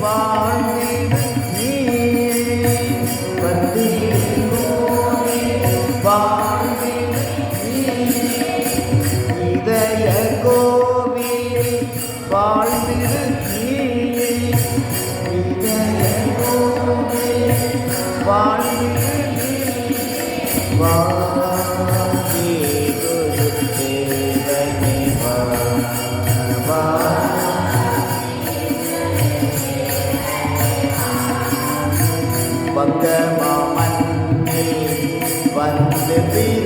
வாழ்வே one, let me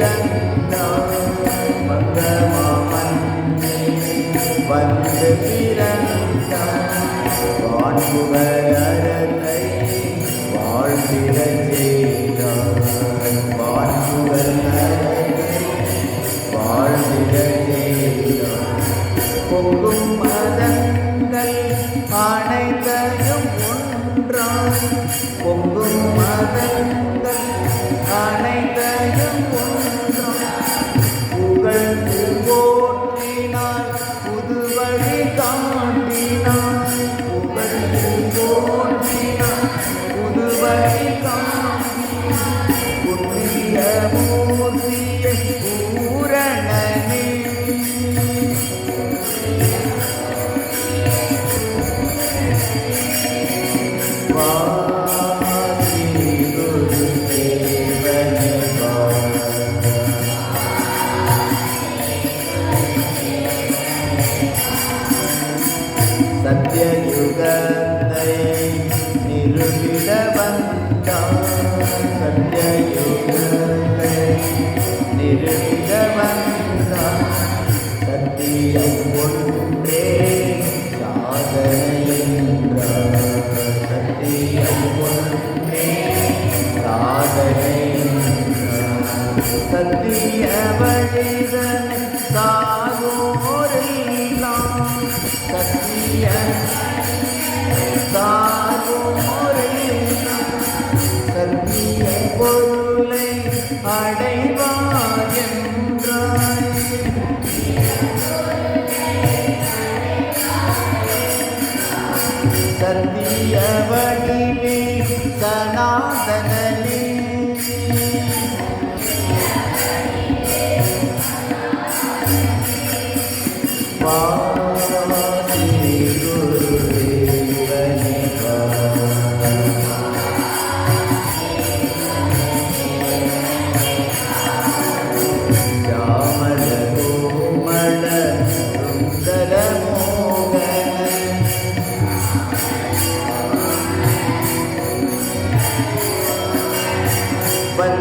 சத்யயுகத்தை நிறுவிட வந்தான் சத்யயுகத்தை நிறுவிட வந்தான் சத்தியம் ஒன்றே சாதனை என்றான் அரிய பொருளை அடைவாயென்றாய் சத்திய வடிவே சனாதன